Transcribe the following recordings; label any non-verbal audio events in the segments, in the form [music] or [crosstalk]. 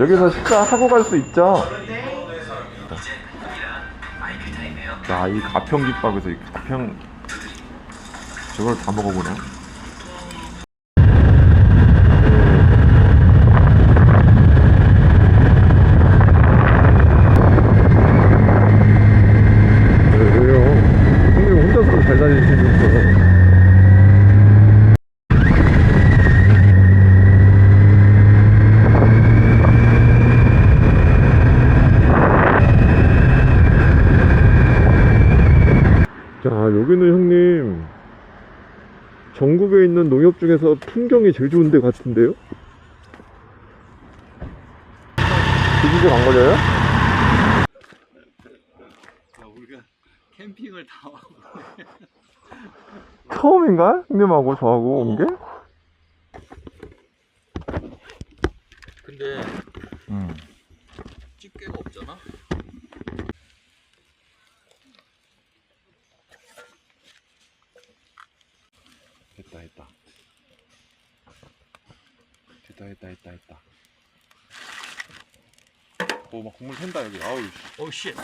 여기서 식사하고 갈 수 있죠? 야, 이 가평 김밥에서 이 가평 저걸 다 먹어보네. 왜, 왜요? 형님 혼자서 잘 다니시면서. 자, 여기는 형님 전국에 있는 농협 중에서 풍경이 제일 좋은 데 같은데요? 비지직 안 걸려요? 자, 우리가 캠핑을 다 하고. 처음인가? 형님하고 저하고 온 게? 근데 음. 집게가 없잖아. 됐다 됐다 됐다 됐다 됐다 됐다 오 막 국물 샌다 여기 아우 씨. 오 씨.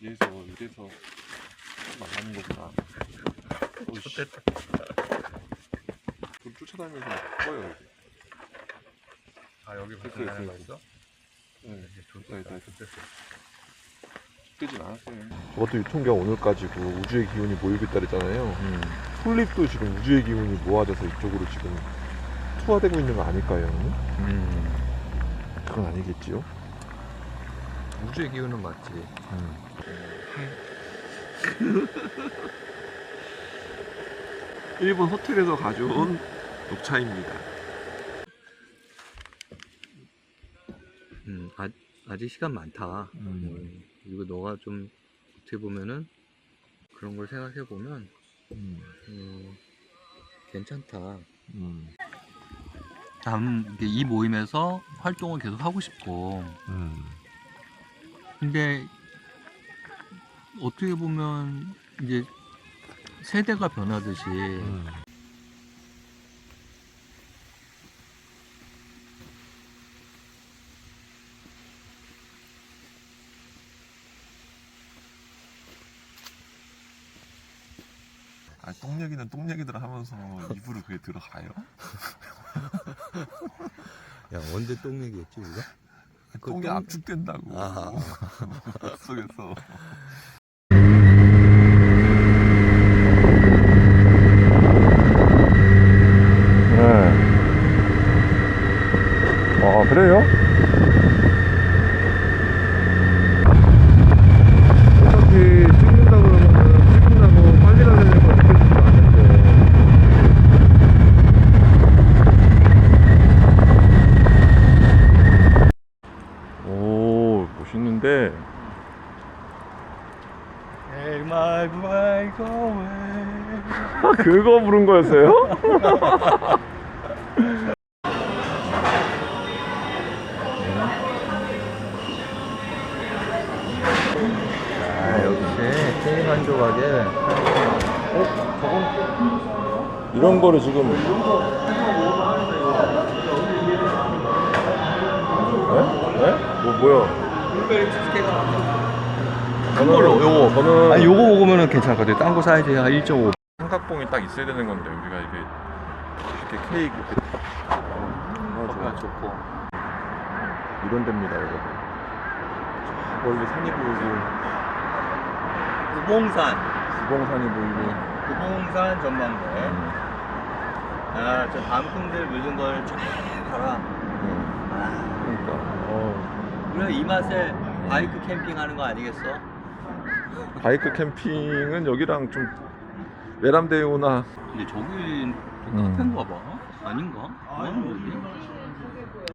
이래서 이래서 나가는 거구나 어우 씨. 좀 쫓아다니면서 막 꺼요 여기 아 여기 됐어, 됐어. 네. 좋다 됐다, 됐다. 뜨진 않았어요 저것도 유통기한 오늘까지고 우주의 기운이 모이고 있다랬잖아요 솔립도 지금 우주의 기운이 모아져서 이쪽으로 지금 투하되고 있는 거 아닐까요? 음. 그건 아니겠지요? 우주의 기운은 맞지. [laughs] 일본 호텔에서 가져온 녹차입니다. 음, 아, 아직 시간 많다. 음, 그리고 너가 좀 어떻게 보면은 그런 걸 생각해 보면 음, 음, 괜찮다. 음, 다음 이 모임에서 활동을 계속 하고 싶고 음. 근데 어떻게 보면 이제 세대가 변하듯이 음. 아, 똥 얘기는 똥 얘기들 하면서 입으로 그게 들어가요? 야 언제 똥 얘기했지 우리가? 그 똥이 똥- 압축된다고. 아. [laughs] 속에서. 네. 아, 그래요? 어차피 찍는다 그러면은 찍는다고 빨리 가려는 거 느껴지지도 않는데. 오, 멋 있는데. Take my breath away. 아, 그거 부른 거였어요? 아 역시 조각에 이런 거를 지금. 네? 네? 뭐, 뭐야? 큰 걸로 요거 저는. 아니 요거 먹으면 괜찮거든 딴거 사이즈 한 1.5 삼각봉이 딱 있어야 되는 건데, 우리가 이게. 이렇게 케이크. 커피가 좋고 이런 데입니다, 여러분. 저 멀리 산이 보이고, 구봉산 구봉산이 보이고. 구봉산 전망대 음. 아저 단풍들 묻은 걸쫙 봐라 음. 아, 그러니까. 어. 우리가 이 맛에 바이크 캠핑하는 거 아니겠어? 바이크 캠핑은 여기랑 좀 외람되오나 근데 저기 음. 카페인가 봐 아닌가? 뭐하는 거지?